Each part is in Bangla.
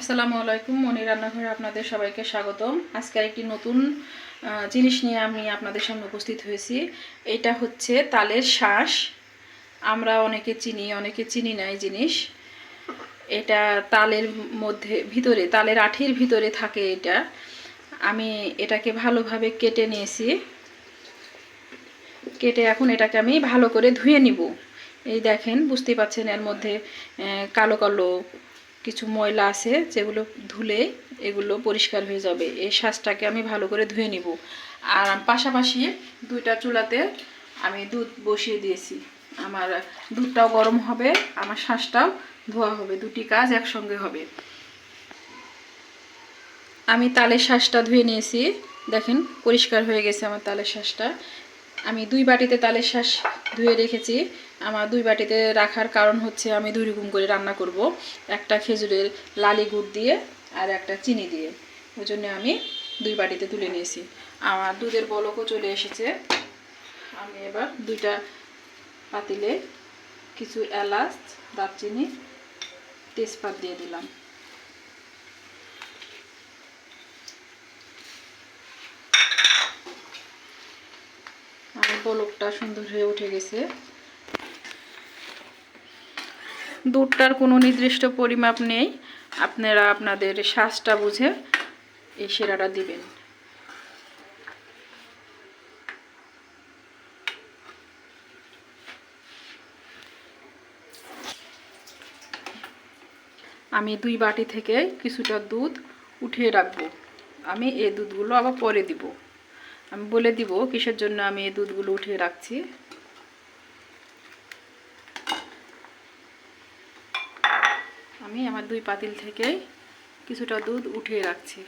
আসসালামু আলাইকুম মনি রান্নাঘরে আপনাদের সবাইকে স্বাগতম। আজকে একটি নতুন জিনিস নিয়ে আমি আপনাদের সামনে উপস্থিত হয়েছি। এটা হচ্ছে তালের শ্বাস আমরা অনেকে চিনি অনেকে চিনি না এই জিনিস। এটা তালের মধ্যে, ভিতরে, তালের আঠির ভিতরে থাকে এটা। আমি এটাকে ভালোভাবে কেটে নিয়েছি। কেটে এখন এটাকে আমি ভালো করে ধুয়ে নিব। এই দেখেন বুঝতে পাচ্ছেন এর মধ্যে কালো কালো কিছু ময়লা আছে যেগুলো ধুলে এগুলো পরিষ্কার হয়ে যাবে। এই শ্বাসটাকে আমি ভালো করে ধুয়ে নিব। আর পাশাপাশি দুইটা চুলাতে আমি দুধ বসিয়ে দিয়েছি। আমার দুধটাও গরম হবে, আমার শ্বাসটাও ধোয়া হবে। দুটি কাজ একসঙ্গে হবে। আমি তালের শ্বাসটা ধুয়ে নিয়েছি। দেখেন, পরিষ্কার হয়ে গেছে আমার তালের শ্বাসটা আমি দুই বাটিতে তালের শ্বাস ধুয়ে রেখেছি। আমার দুই বাটিতে রাখার কারণ হচ্ছে আমি দুই রকম করে রান্না করব। একটা খেজুরের লালি গুড় দিয়ে আর একটা চিনি দিয়ে। ওই জন্য আমি দুই বাটিতে তুলে নিয়েছি। আমার দুধের বলকও চলে এসেছে। আমি এবার দুইটা পাতিলে কিছু এলাচ, দারচিনি, তেজপাত দিয়ে দিলাম। বলকটা সুন্দর হয়ে উঠে গেছে। দুধটার কোনো নির্দিষ্ট পরিমাপ নেই। আপনারা আপনাদের শ্বাসটা বুঝে এই সেরাটা দিবেন। আমি দুই বাটি থেকে কিছুটা দুধ উঠিয়ে রাখব। আমি এই দুধগুলো আবার পরে দিব। আমি বলে দিব কিসের জন্য আমি এই দুধগুলো উঠিয়ে রাখছি। আমি আমার দুই পাতিল থেকে কিছুটা দুধ উঠিয়ে রাখছি।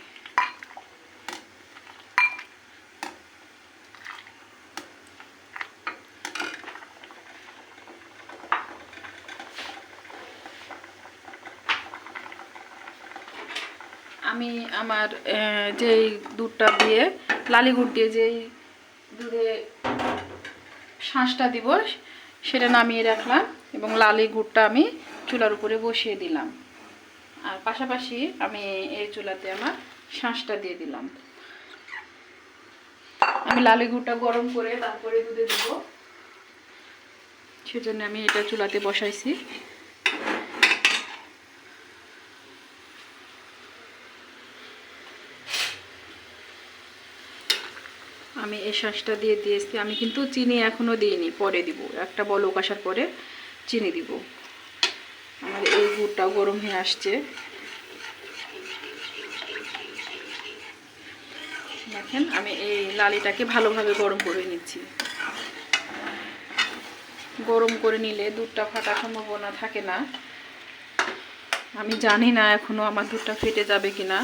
আমি আমার যেই দুধটা দিয়ে লালি গুড় দিয়ে যেই দুধে শাঁসটা দিব সেটা নামিয়ে রাখলাম এবং লালি গুড়টা আমি চুলার উপরে বসিয়ে দিলাম। আর পাশাপাশি আমি এই চুলাতে আমার শাঁসটা দিয়ে দিলাম। আমি লালি গুড়টা গরম করে তারপরে দুধে দেব। সেজন্য আমি এটা চুলাতে বসাইছি। আমি এই শাঁসটা দিয়ে দিয়েছি। আমি কিন্তু চিনি এখনও দিইনি, পরে দিব। একটা বলক আসার পরে চিনি দিব। আমার এই গুড়টা গরম হয়ে আসছে। দেখেন, আমি এই লালিটাকে ভালোভাবে গরম করে নিচ্ছি। গরম করে নিলে দুধটা ফাটার সম্ভাবনা থাকে না। আমি জানি না এখনও আমার দুধটা ফেটে যাবে কিনা।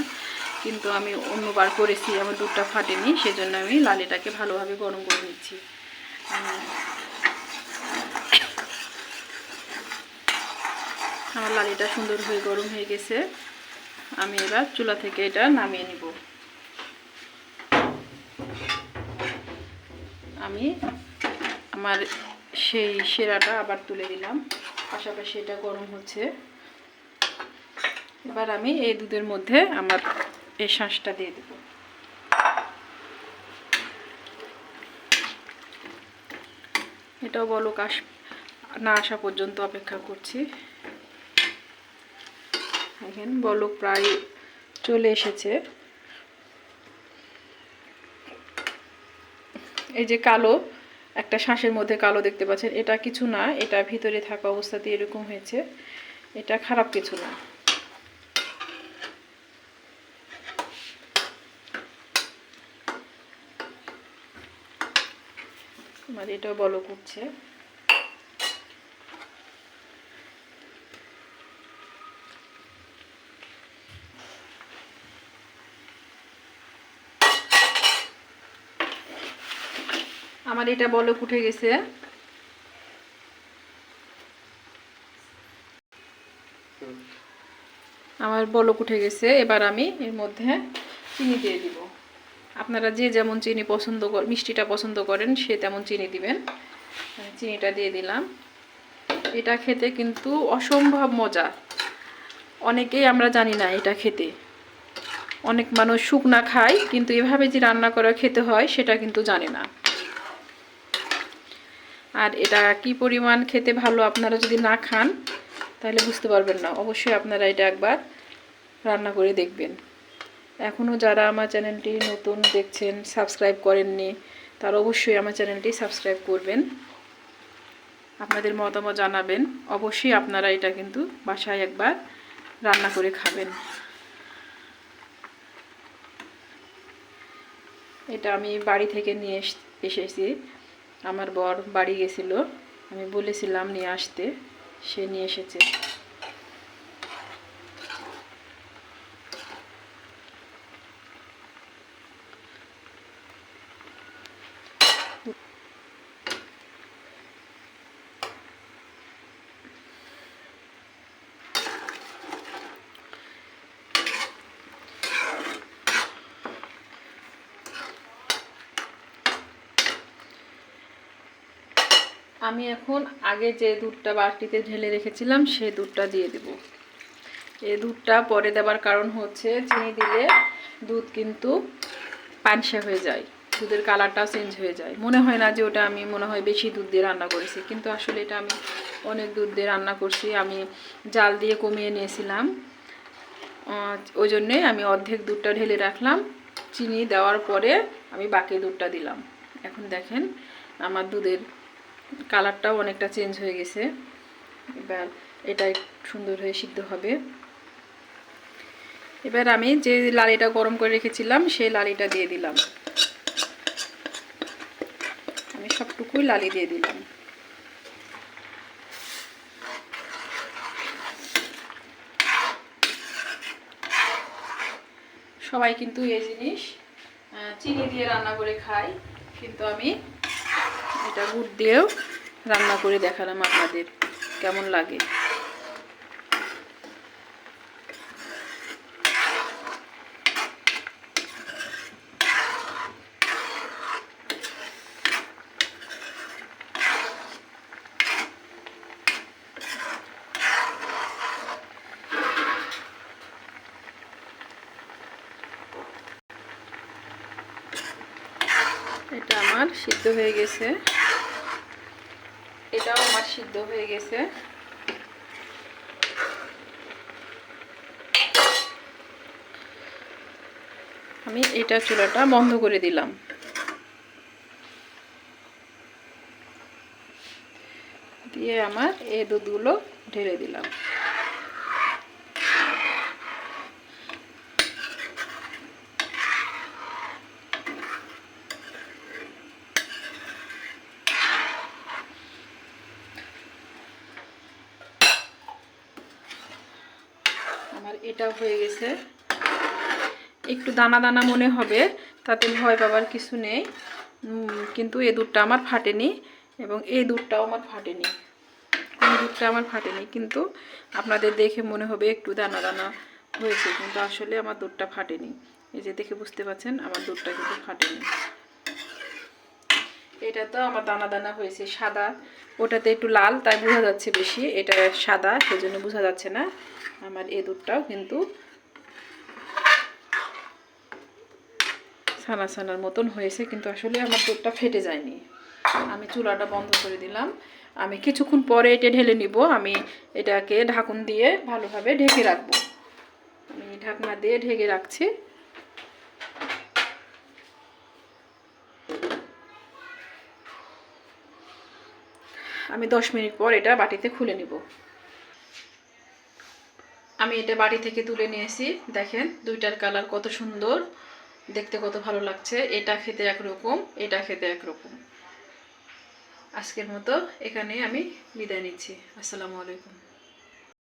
কিন্তু আমি অন্যবার করেছি, আমার দুধটা ফাটেনি, সেজন্য আমি লালিটাকে ভালোভাবে গরম করে নিচ্ছি। আমার লালিটা সুন্দর হয়ে গরম হয়ে গেছে। আমি এবার চুলা থেকে এটা নামিয়ে নিব। আমি আমার সেই সেরাটা আবার তুলে দিলাম পাশাপাশি এটা গরম হচ্ছে। এবার আমি এই দুধের মধ্যে আমার এই শাঁসটা দিয়ে দেব। এটাও বলো কাশ, না আসা পর্যন্ত অপেক্ষা করছি। দেখেন, বলক প্রায় চলে এসেছে। এই যে কালো, একটা শ্বাসের মধ্যে কালো দেখতে পাচ্ছেন। এটা কিছু না, এটা ভিতরে থাকা অবস্থাতে এরকম হয়েছে। এটা খারাপ কিছু না। আমার এটাও বলো করছে। আমার এটা বলক উঠে গেছে। আমার বলক উঠে গেছে, এবার আমি এর মধ্যে চিনি দিয়ে দিব। আপনারা যে যেমন চিনি পছন্দ মিষ্টিটা পছন্দ করেন, সে তেমন চিনি দিবেন। চিনিটা দিয়ে দিলাম। এটা খেতে কিন্তু অসম্ভব মজা। অনেকেই আমরা জানি না এটা খেতে। অনেক মানুষ শুকনা খায়, কিন্তু এভাবে যে রান্না করা খেতে হয়, সেটা কিন্তু জানে না। আর এটা কি পরিমাণ খেতে ভালো আপনারা যদি না খান, তাহলে বুঝতে পারবেন না। অবশ্যই আপনারা এটা একবার রান্না করে দেখবেন। এখনও যারা আমার চ্যানেলটি নতুন দেখছেন সাবস্ক্রাইব করেননি, তারা অবশ্যই আমার চ্যানেলটি সাবস্ক্রাইব করবেন। আপনাদের মতামত জানাবেন। অবশ্যই আপনারা এটা কিন্তু বাসায় একবার রান্না করে খাবেন। এটা আমি বাড়ি থেকে নিয়ে এস- এসেছি আমার বর বাড়ি গেছিল। আমি বলেছিলাম নিয়ে আসতে, সে নিয়ে এসেছে। আমি এখন আগে যে দুধটা বাটিতে ঢেলে রেখেছিলাম, সে দুধটা দিয়ে দেব। এই দুধটা পরে দেওয়ার কারণ হচ্ছে, চিনি দিলে দুধ কিন্তু পানসা হয়ে যায়, দুধের কালারটাও চেঞ্জ হয়ে যায়। মনে হয় না যে ওটা আমি, মনে হয় বেশি দুধ দিয়ে রান্না করেছি, কিন্তু আসলে এটা আমি অনেক দুধ দিয়ে রান্না করছি। আমি জাল দিয়ে কমিয়ে নিয়েছিলাম। ওই জন্যে আমি অর্ধেক দুধটা ঢেলে রাখলাম। চিনি দেওয়ার পরে আমি বাকি দুধটা দিলাম। এখন দেখেন আমার দুধের কালারটাও অনেকটা চেঞ্জ হয়ে গেছে। এবার এটা সুন্দর হয়ে সিদ্ধ হবে। এবার আমি যে লালিটা গরম করে রেখেছিলাম, সেই লালিটা দিয়ে দিলাম। আমি সবটুকুই লালি দিয়ে দিলাম। সবাই কিন্তু এই জিনিস চিনি দিয়ে রান্না করে খায়। কিন্তু আমি এটা গুড় দিয়েও রান্না করে দেখালাম আপনাদের কেমন লাগে। এটা আমার সিদ্ধ হয়ে গেছে। সিদ্ধ হয়ে গেছে। আমি এটা চুলাটা বন্ধ করে দিলাম। দিয়ে আমার এই দুধগুলো ঢেলে দিলাম আমার এটা হয়ে গেছে। একটু দানা দানা মনে হবে, তাতে ভয় পাবার কিছু নেই। কিন্তু এই দুধটা আমার ফাটেনি এবং এই দুধটাও আমার ফাটেনি। এই দুধটা আমার ফাটেনি, কিন্তু আপনাদের দেখে মনে হবে একটু দানা দানা হয়েছে, কিন্তু আসলে আমার দুধটা ফাটেনি। এই যে দেখে বুঝতে পারছেন, আমার দুধটা কিন্তু ফাটেনি। এটা তো আমার দানা দানা হয়েছে, সাদা। ওটাতে একটু লাল, তাই বোঝা যাচ্ছে বেশি। এটা সাদা, সেজন্য বোঝা যাচ্ছে না। আমার এই দুধটাও কিন্তু ছানা ছানার মতন হয়েছে, কিন্তু আসলে আমার দুধটা ফেটে যায়নি। আমি চুলাটা বন্ধ করে দিলাম। আমি কিছুক্ষণ পরে এটা ঢেলে নিব। আমি এটাকে ঢাকুন দিয়ে ভালোভাবে ঢেকে রাখব। আমি ঢাকনা দিয়ে ঢেকে রাখছি। আমি দশ মিনিট পর এটা বাটিতে খুলে নিব। আমি এটা বাড়ি থেকে তুলে নিয়েছি। দেখেন, দুইটার কালার কত সুন্দর। দেখতে কত ভালো লাগছে। এটা খেতে একরকম, এটা খেতে একরকম। আজকের মতো এখানে আমি বিদায় নিচ্ছি। আসসালামু আলাইকুম।